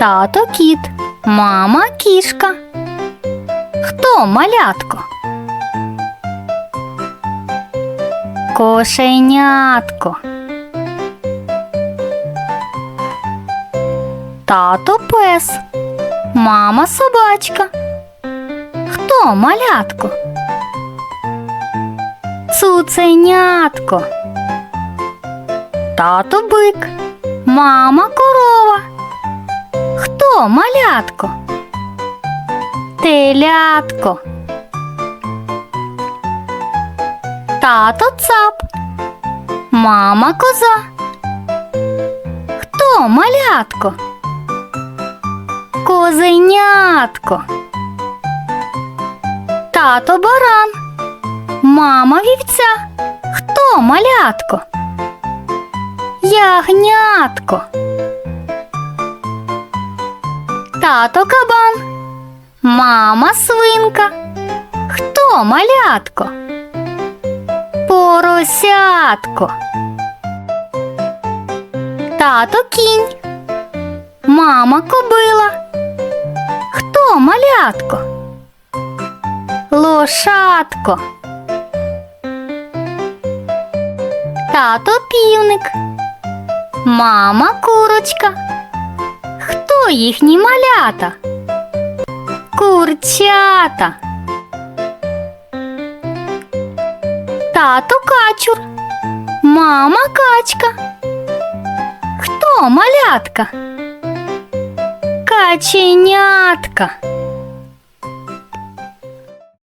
Тато кіт, мама кішка. Хто малятко? Кошенятко. Тато пес, мама собачка. Хто малятко? Цуценятко. Тато бик, мама корова. Малятко? Телятко. Тато цап, мама коза. Хто малятко? Козенятко. Тато баран, мама вівця. Хто малятко? Ягнятко. Тато кабан, мама свинка. Хто малятко? Поросятко. Тато кінь, мама кобила. Хто малятко? Лошадко. Тато півник, мама курочка. Хто їхні малята? Курчата. Тато качур, мама качка. Хто малятка? Каченятка.